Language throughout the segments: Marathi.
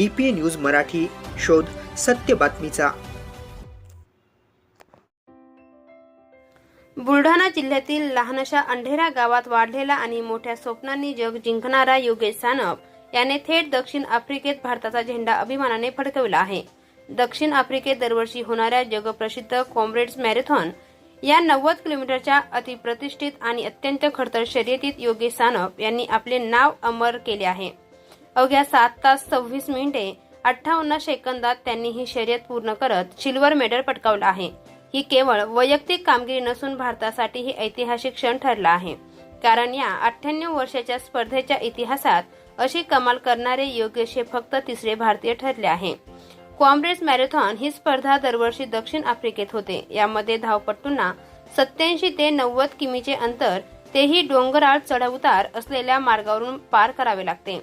D P A news Marathi शोध सत्य बातमीचा. बुलढाणा जिल्ह्यातील लहानशा अंढेरा गावात वाढलेला आणि मोठ्या स्वप्नांनी जग जिंकणारा योगेश सानप याने थेट दक्षिण आफ्रिकेत भारताचा झेंडा अभिमानाने फडकविला आहे. दक्षिण आफ्रिकेत दरवर्षी होणाऱ्या जगप्रसिद्ध कॉम्रेड्स मॅरेथॉन या नव्वद किलोमीटरच्या अतिप्रतिष्ठित आणि अत्यंत खडतर शर्यतीत योगेश सानप यांनी आपले नाव अमर केले आहे. अवघ्या सात तास सव्वीस मिनिटे अठ्ठावन्न सेकंदात त्यांनी ही शर्यत पूर्ण करत सिल्वर मेडल पटकावलं आहे. ही केवळ वैयक्तिक कामगिरी नसून भारतासाठी ही ऐतिहासिक क्षण ठरला आहे. कारण या अठ्ठ्याण्णव वर्षाच्या स्पर्धेच्या इतिहासात अशी कमाल करणारे योगेश हे फक्त तिसरे भारतीय ठरले आहे. कॉम्रेड्स मॅरेथॉन ही स्पर्धा दरवर्षी दक्षिण आफ्रिकेत होते. यामध्ये धावपटूंना सत्याऐंशी ते नव्वद किमीचे अंतर तेही डोंगराळ चढउतार असलेल्या मार्गावरून पार करावे लागते.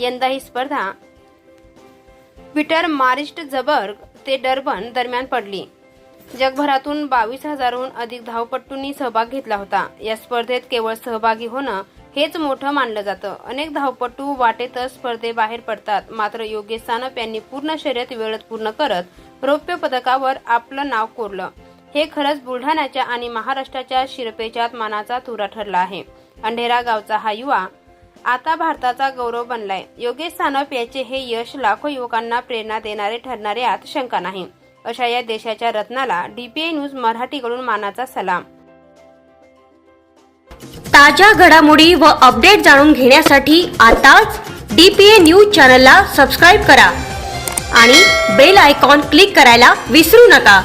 यंदा ही स्पर्धा. पीटर मारिस्ट जबर्ग ते डर्बन दरम्यान पडली. जगभरातून बावीस हजारहून अधिक धावपटूंनी सहभाग घेतला होता. या स्पर्धेत केवळ सहभागी होणं हेच मोठं मानलं जातं. अनेक धावपटू वाटेतच स्पर्धेबाहेर पडतात. मात्र योगेश सानप यांनी पूर्ण शर्यत वेळेत पूर्ण करत रौप्य पदकावर आपलं नाव कोरलं. हे खरंच बुलढाण्याच्या आणि महाराष्ट्राच्या शिरपेच्यात मानाचा तुरा ठरला आहे. अंढेरा गावचा हा युवा आता भारताचा गौरव बनलाय. योगेश सानप याचे हे यश लाखो युवकांना प्रेरणा देणारे ठरणारे आत शंका नाही. अशा या देशाच्या रत्नाला डीपीआय न्यूज मराठीकडून मानाचा सलाम. ताज्या घडामोडी व अपडेट जाणून घेण्यासाठी आताच डी पी ए न्यूज चॅनलला सबस्क्राईब करा आणि बेल आयकॉन क्लिक करायला विसरू नका.